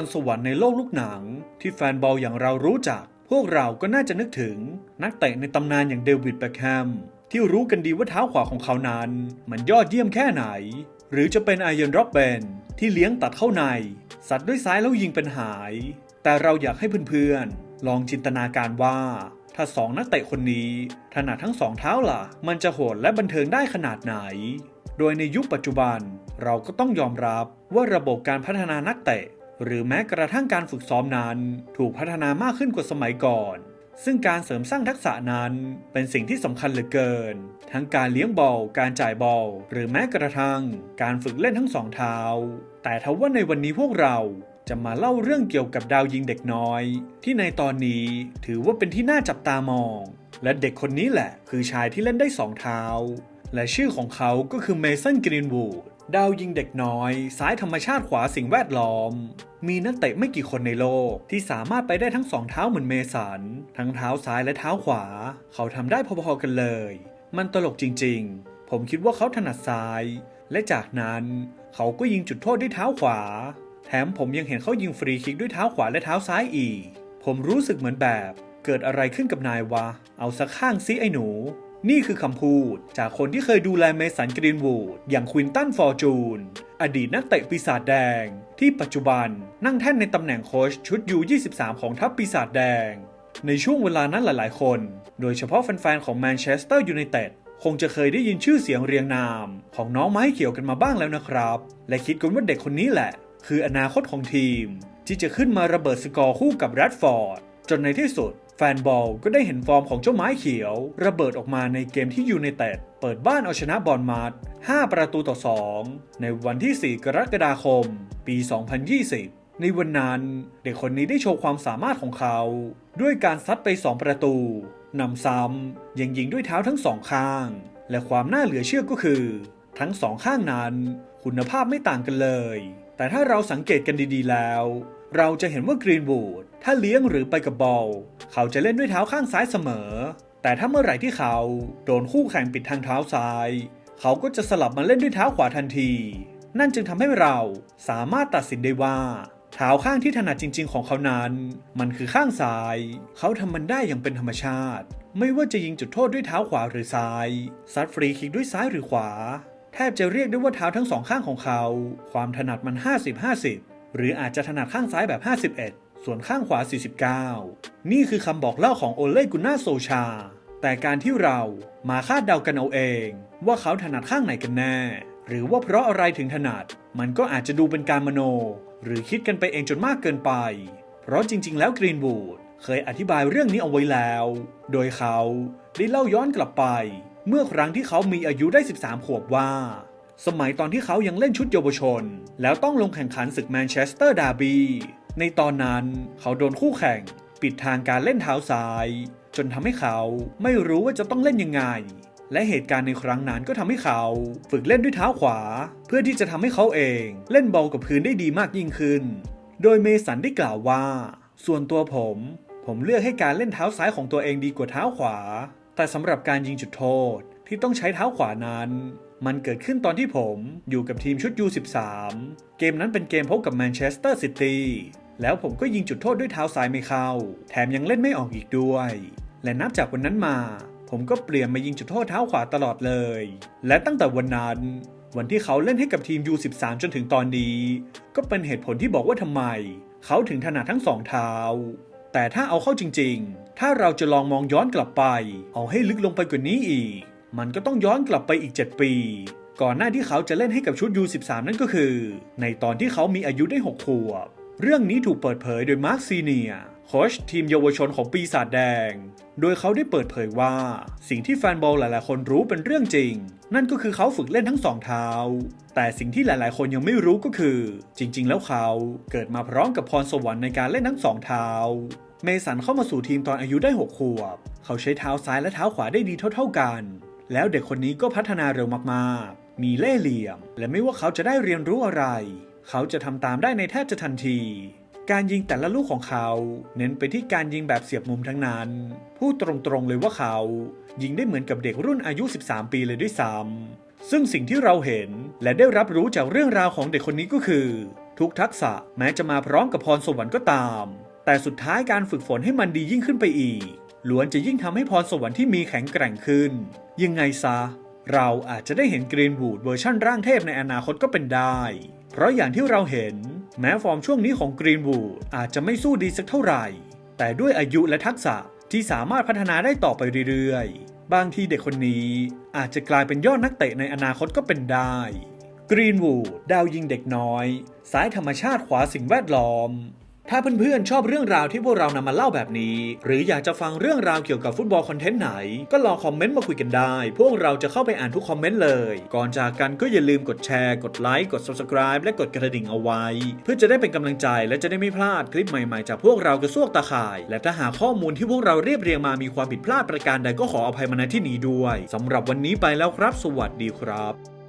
รสวรรค์ในโลกลูกหนัง ที่แฟนบอลอย่างเรารู้จัก พวกเราก็น่าจะนึกถึงนักเตะในตำนานอย่างเดวิดแบ็คแฮมที่รู้กันดีว่าเท้าขวาของเขานั้น มันยอดเยี่ยมแค่ไหน หรือจะเป็นไอเยนร็อบเบนที่เลี้ยงตัดเข้าใน สัตว์ด้วยซ้ายแล้วยิงเป็นหาย แต่เราอยากให้เพื่อนๆ ลองจินตนาการว่า ถ้าสองนักเตะคนนี้ถนัดทั้งสองเท้าล่ะ มันจะโหดและบันเทิงได้ขนาดไหน โดยในยุคปัจจุบันเราก็ต้องยอมรับว่าระบบการพัฒนานักเตะ หรือแม้กระทั่งการฝึกซ้อมนั้น ถูกพัฒนามากขึ้นกว่าสมัยก่อน ซึ่งการเสริมสร้างทักษะนั้นเป็นสิ่งที่สำคัญเหลือเกิน ทั้งการเลี้ยงบอล การจ่ายบอล หรือแม้กระทั่งการฝึกเล่นทั้งสองเท้า แต่ทว่าในวันนี้พวกเราจะมาเล่าเรื่องเกี่ยวกับดาวยิงเด็กน้อย ที่ในตอนนี้ถือว่าเป็นที่น่าจับตามอง และเด็กคนนี้แหละ คือชายที่เล่นได้สองเท้า และชื่อของเขาก็คือเมสันกรีนวูด ดาวยิงเด็กน้อย ซ้ายธรรมชาติขวาสิ่งแวดล้อม มีนักเตะไม่กี่คนในโลก ที่สามารถไปได้ทั้งสองเท้าเหมือนเมสัน ทั้งเท้าซ้ายและเท้าขวา เขาทำได้พอๆกันเลย มันตลกจริงๆ ผมคิดว่าเขาถนัดซ้าย และจากนั้นเขาก็ยิงจุดโทษด้วยเท้าขวา แถมผมยังเห็นเขายิงฟรีคิกด้วยเท้าขวาและเท้าซ้ายอีก ผมรู้สึกเหมือนแบบ เกิดอะไรขึ้นกับนายวะ เอาสักข้างซิไอ้หนู นี่คือคำพูดจากคนที่เคยดูแลเมสันกรีนวูดอย่างควินตันฟอร์จูน อดีตนักเตะปีศาจแดง ที่ปัจจุบันนั่งแท่นในตำแหน่งโค้ชชุดยู23 ของทัพปีศาจแดง ในช่วงเวลานั้นหลายๆ คน โดยเฉพาะแฟนๆ ของแมนเชสเตอร์ยูไนเต็ดคงจะเคยได้ยินชื่อเสียงเรียงนาม ของน้องไม้เขียวกันมาบ้างแล้วนะครับ และคิดกันว่าเด็กคนนี้แหละ คืออนาคตของทีม ที่จะขึ้นมาระเบิดสกอร์คู่กับแรดฟอร์ด จนในที่สุด แฟนบอลก็ได้เห็นฟอร์มของเจ้าไม้เขียว ระเบิดออกมาในเกมที่ยูไนเต็ดเปิดบ้านเอาชนะบอลมาร์5ประตูต่อ 2 ในวันที่ 4 กรกฎาคม ปี 2020 ในวันนั้นเด็กคนนี้ได้โชว์ความสามารถของเขา ด้วยการซัดไป 2 ประตูนำซ้ำยังยิงด้วยเท้าทั้งสองข้าง และความน่าเหลือเชื่อก็คือ ทั้งสองข้างนั้น คุณภาพไม่ต่างกันเลย แต่ถ้าเราสังเกตกันดีๆแล้ว เราจะเห็นว่ากรีนวูดถ้าเลี้ยงหรือไปกับบอล เขาจะเล่นด้วยเท้าข้างซ้ายเสมอ แต่ถ้าเมื่อไหร่ที่เขาโดนคู่แข่งปิดทางเท้าซ้าย เขาก็จะสลับมาเล่นด้วยเท้าขวาทันที นั่นจึงทำให้เราสามารถตัดสินได้ว่า เท้าข้างที่ถนัดจริง ๆ ของเขานั้น มันคือข้างซ้าย เขาทำมันได้อย่างเป็นธรรมชาติ ไม่ว่าจะยิงจุดโทษด้วยเท้าขวาหรือซ้ายซัดฟรีคิกด้วยซ้ายหรือขวา แทบจะเรียกได้ว่าเท้าทั้งสองข้างของเขา ความถนัดมัน 50-50 หรืออาจจะถนัดข้างซ้ายแบบ 51 ส่วนข้างขวา 49 นี่คือคำบอกเล่าของโอเล่กุน่าโซชา แต่การที่เรามาคาดเดากันเอาเอง ว่าเขาถนัดข้างไหนกันแน่ หรือว่าเพราะอะไรถึงถนัด มันก็อาจจะดูเป็นการมโน หรือคิดกันไปเองจนมากเกินไป เพราะจริง ๆ แล้วกรีนวูดเคยอธิบายเรื่องนี้เอาไว้แล้ว โดยเขาได้เล่าย้อนกลับไป เมื่อครั้งที่เขามีอายุได้ 13 ขวบว่า สมัยตอนที่เขายังเล่นชุดเยาวชน แล้วต้องลงแข่งขันศึกแมนเชสเตอร์ดาร์บีในตอนนั้นเขาโดนคู่แข่ง ปิดทางการเล่นเท้าซ้าย จนทำให้เขาไม่รู้ว่าจะต้องเล่นยังไง และเหตุการณ์ในครั้งนั้นก็ทำให้เขาฝึกเล่นด้วยเท้าขวา เพื่อที่จะทำให้เขาเองเล่นบอลกับพื้นได้ดีมากยิ่งขึ้น โดยเมสันได้กล่าวว่า ส่วนตัวผม ผมเลือกให้การเล่นเท้าซ้ายของตัวเองดีกว่าเท้าขวา แต่สำหรับการยิงจุดโทษที่ต้องใช้เท้าขวานั้น มันเกิดขึ้นตอนที่ผมอยู่กับทีมชุด U13 เกมนั้นเป็นเกมพบกับแมนเชสเตอร์ซิตี้แล้วผมก็ยิงจุดโทษด้วยเท้าซ้ายไม่เข้า แถมยังเล่นไม่ออกอีกด้วย และนับจากวันนั้นมา ผมก็เปลี่ยนมายิงจุดโทษเท้าขวาตลอดเลย และตั้งแต่วันนั้น วันที่เขาเล่นให้กับทีม U13 จนถึงตอนนี้ ก็เป็นเหตุผลที่บอกว่าทำไม เขาถึงถนัดทั้งสองเท้า แต่ถ้าเอาเข้าจริง ๆ ถ้าเราจะลองมองย้อนกลับไป เอาให้ลึกลงไปกว่านี้อีก มันก็ต้องย้อนกลับไปอีก 7 ปี ก่อนหน้าที่เขาจะเล่นให้กับชุด U13 นั่นก็คือ ในตอนที่เขามีอายุได้ 6 ขวบ เรื่องนี้ถูกเปิดเผยโดยมาร์คซีเนียโค้ชทีมเยาวชนของปีศาจแดง โดยเขาได้เปิดเผยว่า สิ่งที่แฟนบอลหลาย ๆ คนรู้เป็นเรื่องจริง นั่นก็คือเขาฝึกเล่นทั้งสองเท้า แต่สิ่งที่หลาย ๆ คนยังไม่รู้ก็คือ จริง ๆ แล้วเขาเกิดมาพร้อมกับพรสวรรค์ในการเล่นทั้งสองเท้า เมสันเข้ามาสู่ทีมตอนอายุได้ 6 ขวบ เขาใช้เท้าซ้ายและเท้าขวาได้ดีเท่า ๆ กัน แล้วเด็กคนนี้ก็พัฒนาเร็วมากๆ มีเล่ห์เหลี่ยม และไม่ว่าเขาจะได้เรียนรู้อะไร เขาจะทำตามได้ในแทบจะทันที การยิงแต่ละลูกของเขา เน้นไปที่การยิงแบบเสียบมุมทั้งนั้น พูดตรงๆเลยว่าเขา ยิงได้เหมือนกับเด็กรุ่นอายุ 13 ปีเลยด้วยซ้ำซึ่งสิ่งที่เราเห็นและได้รับรู้จากเรื่องราวของเด็กคนนี้ก็คือ ทุกทักษะแม้จะมาพร้อมกับพรสวรรค์ก็ตาม แต่สุดท้ายการฝึกฝนให้มันดียิ่งขึ้นไปอีก ล้วนจะยิ่งทำให้พรสวรรค์ที่มีแข็งแกร่งขึ้น ยังไงซะ เราอาจจะได้เห็นกรีนวูดเวอร์ชั่นร่างเทพในอนาคตก็เป็นได้ เพราะอย่างที่เราเห็น แม้ฟอร์มช่วงนี้ของกรีนวูดอาจจะไม่สู้ดีสักเท่าไหร่ แต่ด้วยอายุและทักษะที่สามารถพัฒนาได้ต่อไปเรื่อยๆ บางทีเด็กคนนี้อาจจะกลายเป็นยอดนักเตะในอนาคตก็เป็นได้กรีนวูดดาวยิงเด็กน้อยสายธรรมชาติขวาสิ่งแวดล้อม ถ้าเพื่อนๆชอบเรื่องราวที่พวกเรานำมาเล่าแบบนี้ หรืออยากจะฟังเรื่องราวเกี่ยวกับฟุตบอลคอนเทนต์ไหน ก็ลองคอมเมนต์มาคุยกันได้ พวกเราจะเข้าไปอ่านทุกคอมเมนต์เลย ก่อนจากกันก็อย่าลืมกดแชร์ กดไลค์ กด subscribe และกดกระดิ่งเอาไว้ เพื่อจะได้เป็นกำลังใจและจะได้ไม่พลาดคลิปใหม่ๆ จากพวกเรากระซวกตาข่าย และถ้าหากข้อมูลที่พวกเราเรียบเรียงมามีความผิดพลาดประการใดก็ขออภัยมาณที่นี้ด้วยสำหรับวันนี้ไปแล้วครับ สวัสดีครับ